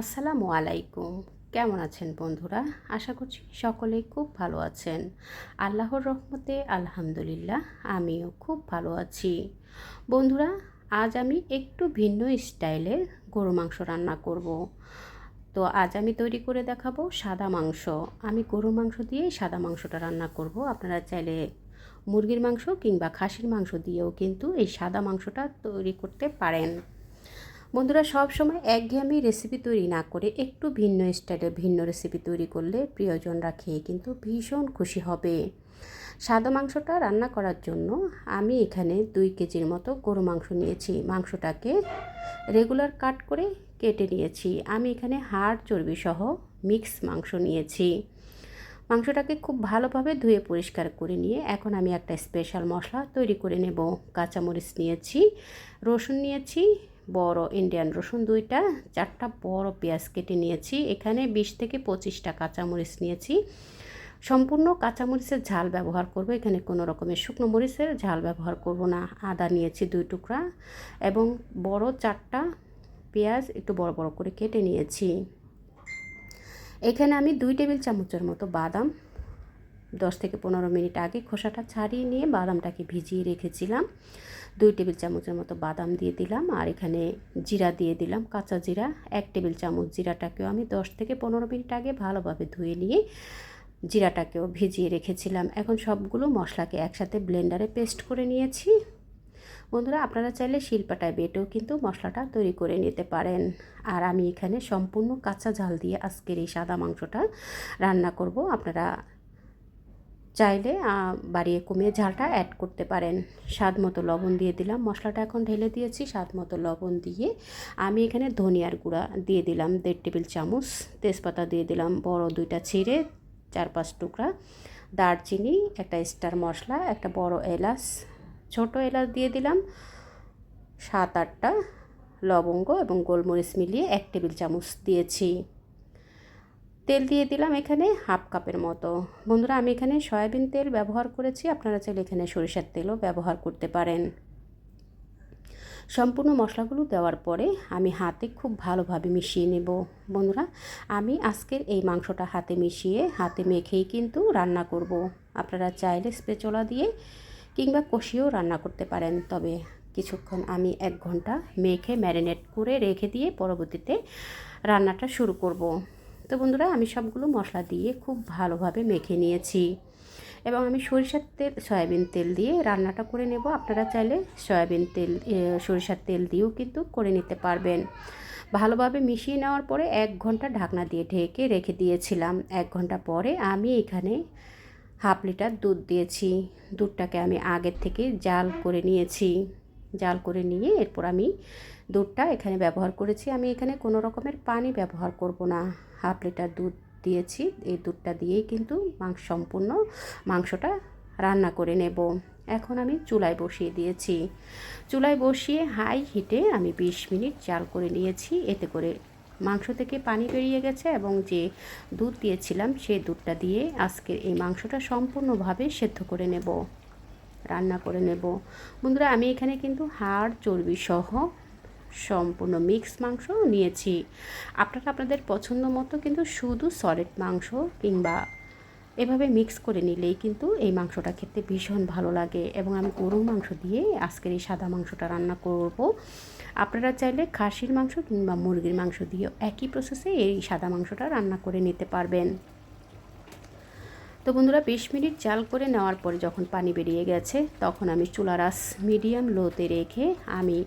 আসসালামু আলাইকুম। কেমন আছেন বন্ধুরা? আশা করছি সকলে খুব ভালো আছেন। আল্লাহর রহমতে আলহামদুলিল্লাহ আমিও খুব ভালো আছি। বন্ধুরা, আজ আমি একটু ভিন্ন স্টাইলের গরু মাংস রান্না করব। তো আজ আমি তৈরি করে দেখাবো সাদা মাংস। আমি গরু মাংস দিয়েই সাদা মাংসটা রান্না করব। আপনারা চাইলে মুরগির মাংস কিংবা খাসির মাংস দিয়েও কিন্তু এই সাদা মাংসটা তৈরি করতে পারেন। বন্ধুরা, সব সময় একঘেয়েমি রেসিপি তৈরি না করে একটু ভিন্ন স্টাইলে ভিন্ন রেসিপি তৈরি করলে প্রিয়জনরা খেয়ে কিন্তু ভীষণ খুশি হবে। সাদা মাংসটা রান্না করার জন্য আমি এখানে দুই কেজির মতো গরু মাংস নিয়েছি। মাংসটাকে রেগুলার কাট করে কেটে নিয়েছি। আমি এখানে হাড়, চর্বি সহ মিক্স মাংস নিয়েছি। মাংসটাকে খুব ভালোভাবে ধুয়ে পরিষ্কার করে নিয়ে এখন আমি একটা স্পেশাল মশলা তৈরি করে নেব। কাঁচামরিচ নিয়েছি, রসুন নিয়েছি বড় ইন্ডিয়ান রসুন দুইটা, চারটা বড় পেঁয়াজ কেটে নিয়েছি। এখানে বিশ থেকে পঁচিশটা কাঁচামরিচ নিয়েছি। সম্পূর্ণ কাঁচামরিচের ঝাল ব্যবহার করব। এখানে কোনো রকমের শুকনো মরিচের ঝাল ব্যবহার করব না। আদা নিয়েছি দুই টুকরা এবং বড় চারটা পেঁয়াজ একটু বড় বড় করে কেটে নিয়েছি। এখানে আমি দুই টেবিল চামচের মতো বাদাম দশ থেকে পনেরো মিনিট আগে খোসাটা ছাড়িয়ে নিয়ে বাদামটাকে ভিজিয়ে রেখেছিলাম। দুই টেবিল চামচের মতো বাদাম দিয়ে দিলাম আর এখানে জিরা দিয়ে দিলাম, কাঁচা জিরা। এক টেবিল চামচ জিরাটাকেও আমি দশ থেকে পনেরো মিনিট আগে ভালোভাবে ধুয়ে নিয়ে জিরাটাকেও ভিজিয়ে রেখেছিলাম। এখন সবগুলো মশলাকে একসাথে ব্লেন্ডারে পেস্ট করে নিয়েছি। বন্ধুরা, আপনারা চাইলে শিল্পাটায় বেটেও কিন্তু মশলাটা তৈরি করে নিতে পারেন। আর আমি এখানে সম্পূর্ণ কাঁচা ঝাল দিয়ে আজকের এই সাদা মাংসটা রান্না করব। আপনারা চাইলে বাড়িয়ে কমিয়ে ঝালটা অ্যাড করতে পারেন। স্বাদ মতো লবণ দিয়ে দিলাম। মশলাটা এখন ঢেলে দিয়েছি। স্বাদ মতো লবণ দিয়ে আমি এখানে ধনিয়ার গুঁড়া দিয়ে দিলাম, দেড় টেবিল চামচ। তেজপাতা দিয়ে দিলাম, বড় দুইটা ছিঁড়ে চার পাঁচ টুকরা। দারচিনি, একটা স্টার মশলা, একটা বড় এলাচ। ছোট এলাচ দিয়ে দিলাম সাত আটটা লবঙ্গ এবং গোলমরিচ মিলিয়ে এক টেবিল চামচ দিয়েছি। তেল দিয়ে দিলাম এখানে হাফ কাপের মতো। বন্ধুরা, আমি এখানে সয়াবিন তেল ব্যবহার করেছি। আপনারা চাইলে এখানে সরিষার তেলও ব্যবহার করতে পারেন। সম্পূর্ণ মশলাগুলো দেওয়ার পরে আমি হাতে খুব ভালোভাবে মিশিয়ে নেব। বন্ধুরা, আমি আজকের এই মাংসটা হাতে মিশিয়ে হাতে মেখেই কিন্তু রান্না করব। আপনারা চাইলে স্পেচলা দিয়ে কিংবা কষিয়েও রান্না করতে পারেন। তবে কিছুক্ষণ আমি এক ঘণ্টা মেখে ম্যারিনেট করে রেখে দিয়ে পরবর্তীতে রান্নাটা শুরু করব। তো বন্ধুরা, আমি সবগুলো মশলা দিয়ে খুব ভালোভাবে মেখে নিয়েছি। এবং আমি সরিষার তেল, সয়াবিন তেল দিয়ে রান্নাটা করে নেব। আপনারা চাইলে সয়াবিন তেল সরিষার তেল দিয়েও কিন্তু করে নিতে পারবেন। ভালোভাবে মিশিয়ে নেওয়ার পরে এক ঘণ্টা ঢাকনা দিয়ে ঢেকে রেখে দিয়েছিলাম। এক ঘণ্টা পরে আমি এখানে হাফ লিটার দুধ দিয়েছি। দুধটাকে আমি আগের থেকে জাল করে নিয়েছি। জাল করে নিয়ে এরপর আমি দুধটা এখানে ব্যবহার করেছি। আমি এখানে কোনো রকমের পানি ব্যবহার করব না। হাফ লিটার দুধ দিয়েছি। এই দুধটা দিয়েই কিন্তু মাংস সম্পূর্ণ মাংসটা রান্না করে নেব। এখন আমি চুলায় বসিয়ে দিয়েছি। চুলায় বসিয়ে হাই হিটে আমি 20 মিনিট জাল করে নিয়েছি। এতে করে মাংস থেকে পানি বেরিয়ে গেছে এবং যে দুধ দিয়েছিলাম সেই দুধটা দিয়ে আজকের এই মাংসটা সম্পূর্ণভাবে সেদ্ধ করে নেব। রান্না করে নেব। বন্ধুরা, আমি এখানে কিন্তু হাড়, চর্বি সহ সম্পূর্ণ মিক্স মাংস নিয়েছি। আপনারা আপনাদের পছন্দ মতো কিন্তু শুধু সলিড মাংস কিংবা এভাবে মিক্স করে নিলেই কিন্তু এই মাংসটা খেতে ভীষণ ভালো লাগে এবং আমি গরুর মাংস দিয়ে আজকের এই সাদা মাংসটা রান্না করব। আপনারা চাইলে খাসির মাংস কিংবা মুরগির মাংস দিয়েও একই প্রসেসে এই সাদা মাংসটা রান্না করে নিতে পারবেন। তো বন্ধুরা, বিশ মিনিট জাল করে নেওয়ার পরে যখন পানি বেরিয়ে গেছে, তখন আমি চুলার আস মিডিয়াম লোতে রেখে আমি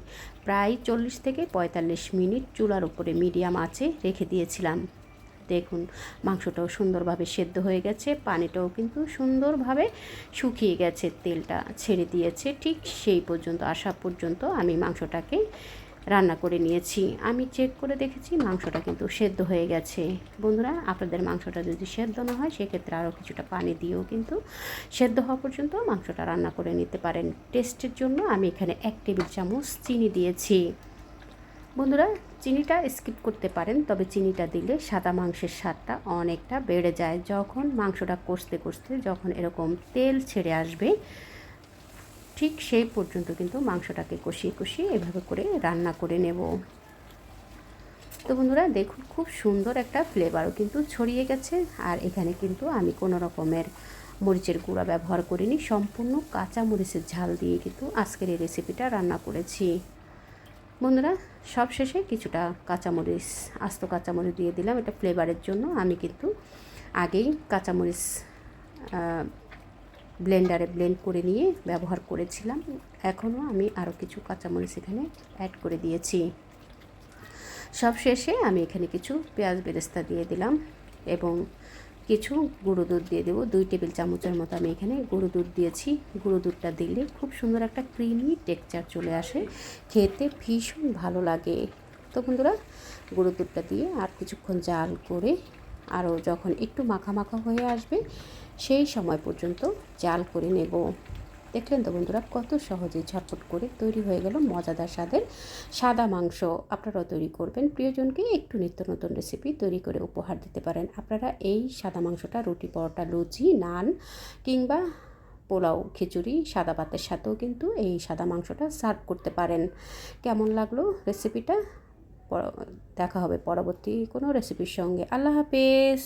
প্রায় চল্লিশ থেকে পঁয়তাল্লিশ মিনিট চুলার উপরে মিডিয়াম আছে রেখে দিয়েছিলাম। দেখুন, মাংসটাও সুন্দরভাবে সেদ্ধ হয়ে গেছে, পানিটাও কিন্তু সুন্দরভাবে শুকিয়ে গেছে, তেলটা ছেড়ে দিয়েছে। ঠিক সেই পর্যন্ত আসা পর্যন্ত আমি মাংসটাকে রান্না করে নিয়েছি। আমি চেক করে দেখেছি, মাংসটা কিন্তু সেদ্ধ হয়ে গেছে। বন্ধুরা, আপনাদের মাংসটা যদি সেদ্ধ না হয়, সেক্ষেত্রে আরও কিছুটা পানি দিয়েও কিন্তু সেদ্ধ হওয়া পর্যন্ত মাংসটা রান্না করে নিতে পারেন। টেস্টের জন্য আমি এখানে এক টেবিল চামচ চিনি দিয়েছি। বন্ধুরা, চিনিটা স্কিপ করতে পারেন, তবে চিনিটা দিলে সাদা মাংসের স্বাদটা অনেকটা বেড়ে যায়। যখন মাংসটা কষতে কষতে যখন এরকম তেল ছেড়ে আসবে ঠিক সেই পর্যন্ত কিন্তু মাংসটাকে কষিয়ে কষিয়ে এভাবে করে রান্না করে নেব। তো বন্ধুরা, দেখুন খুব সুন্দর একটা ফ্লেভারও কিন্তু ছড়িয়ে গেছে। আর এখানে কিন্তু আমি কোনো রকমের মরিচের গুঁড়া ব্যবহার করিনি, সম্পূর্ণ কাঁচা মরিচের ঝাল দিয়ে কিন্তু আজকের এই রেসিপিটা রান্না করেছি। বন্ধুরা সব শেষে কিছুটা কাঁচামরিচ, আস্ত কাঁচামরিচ দিয়ে দিলাম। এটা ফ্লেভারের জন্য আমি কিন্তু আগেই কাঁচামরিচ ব্লেন্ডারে ব্লেন্ড করে নিয়ে ব্যবহার করেছিলাম। এখনও আমি আরও কিছু কাঁচামরিচ এখানে অ্যাড করে দিয়েছি। সব শেষে আমি এখানে কিছু পেঁয়াজ বেরেস্তা দিয়ে দিলাম এবং কিছু গুঁড়ো দুধ দিয়ে দেবো। দুই টেবিল চামচের মতো আমি এখানে গুঁড়ো দুধ দিয়েছি। গুঁড়ো দুধটা দিলে খুব সুন্দর একটা ক্রিমি টেক্সচার চলে আসে। খেতে ভীষণ ভালো লাগে। তো বন্ধুরা, গুঁড়ো দুধটা দিয়ে আর কিছুক্ষণ জাল করে আরও যখন একটু মাখা মাখা হয়ে আসবে সেই সময় পর্যন্ত জাল করে নেব। দেখলেন তো বন্ধুরা, কত সহজে ঝটপট করে তৈরি হয়ে গেল মজাদার স্বাদের সাদা মাংস। আপনারাও তৈরি করবেন। প্রিয়জনকে একটু নিত্য নতুন রেসিপি তৈরি করে উপহার দিতে পারেন। আপনারা এই সাদা মাংসটা, রুটি, পরোটা, লুচি, নান কিংবা পোলাও, খিচুড়ি, সাদা ভাতের সাথেও কিন্তু এই সাদা মাংসটা সার্ভ করতে পারেন। কেমন লাগল রেসিপিটা দেখা হবে পরবর্তী কোনো রেসিপির সঙ্গে। আল্লাহ হাফেজ!